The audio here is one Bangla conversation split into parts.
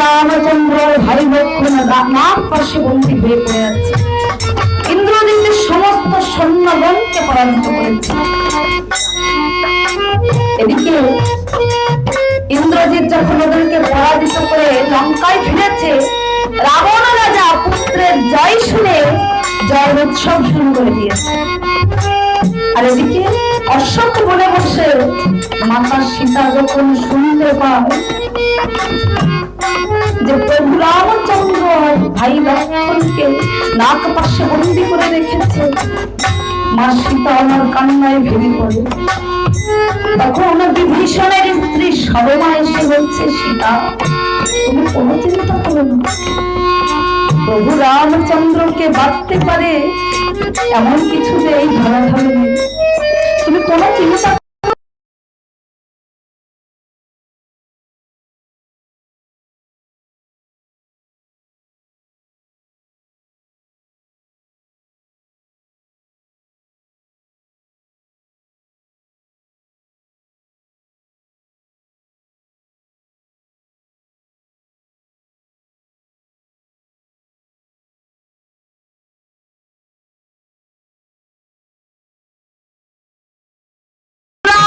রামচন্দ্র ভাই লক্ষণ নাম পাশে বন্দী হয়ে পড়ে আছে। ইন্দ্রজিতের সমস্ত সৈন্যগণকে পরাজিত করেছে। এদিকে ইন্দ্রজিৎ যখন ওদেরকে পরাজিত করে লঙ্কায় ফিরেছে, রাবণ রাজা পুত্রের জয় শুনে জয় উৎসব শুরু করে দিয়েছে। আর এদিকে অশোক বলে বসে মাতা সীতা যখন শুনতে পায় যে প্রভু রামচন্দ্র ভাই লক্ষ্মণকে নাক পাশে বন্দি করে রেখেছে, মা সীতা আমার কান্নায় ভেঙে পড়ে। তখন বিভীষণের স্ত্রী সরমা এসে বলছে, সীতা, তুমি কোনো চিন্তা করো না। প্রভু রামচন্দ্রকে বাঁধতে পারে এমন কিছু যে এই ধরা তুমি কোনো চিন্তা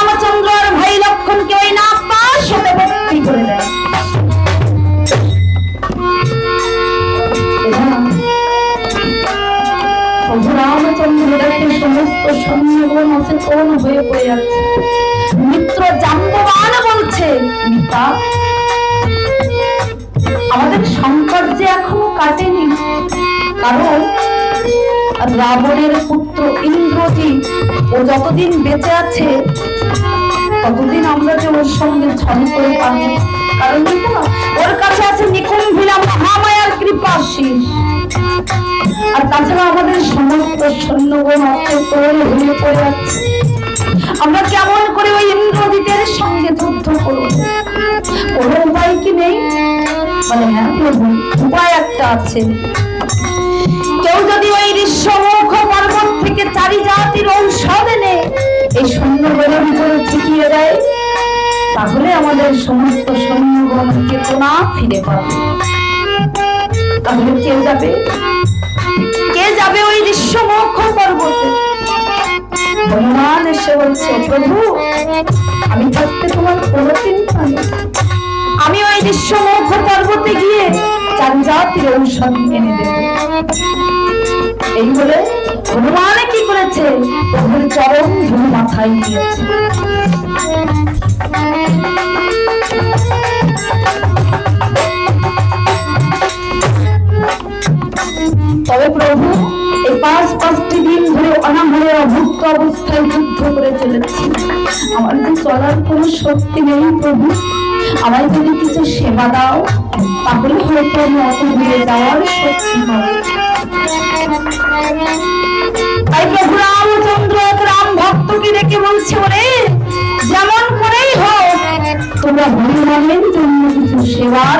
রামচন্দ্র ভাই লক্ষণকে ওই না পাশ হতে ভর্তি করে দেয়। আমাদের সংকট যে এখনও কাটেনি, কারণ রাবণের পুত্র ইন্দ্রজিৎ ও যতদিন বেঁচে আছে ততদিন আমরা যে ওর সঙ্গে ছবি করে পাবো কারণ ওর কাছে আছে নিকুম্ভিলা মহামায়ার কৃপা আর তাছাড়া আমাদের সমস্ত সৈন্যগণ অর্থকরণ হয়ে পড়ে যাচ্ছে আমরা কেমন করে ওই ইন্দ্রজিতের সঙ্গে যুদ্ধ করব? কোনো উপায় কি নেই? মানে হ্যাঁ উপায় একটা আছে। কেউ যদি ওই ঋষ্যমুখ ছিটিয়ে দেয়, তাহলে আমাদের সমস্ত সৈন্যগণ চেতনা ফিরে পাবে। তাহলে কে যাবে? কে যাবে ওই ঋষ্যমুখ পর্বতে? হনুমান এসে বলছে, প্রভু, আমি থাকতে তোমার কোনো চিন্তা নেই। আমি ওই ঋষ্যমুখ পর্বতে গিয়ে চার জাতির ঔষধ এনে দেব। এই বলে হনুমানে কি করেছে? প্রভুর চরম ধুলো মাথায় দিয়েছে। তবে প্রভু, এই পাঁচ পাঁচটি দিন ধরে অনাহারে অভুক্ত অবস্থায় যুদ্ধ করে চলেছি। আমার যে চলার কোনো শক্তি নেই প্রভু। আমায় যদি কিছু সেবা দাও, তাহলে হয়তো আমি অত দূরে যাওয়ার শক্তি হবে তাই প্রভু রামচন্দ্র রাম ভক্তকে ডেকে বলছে ওরে যেমন করেই হোক সেবার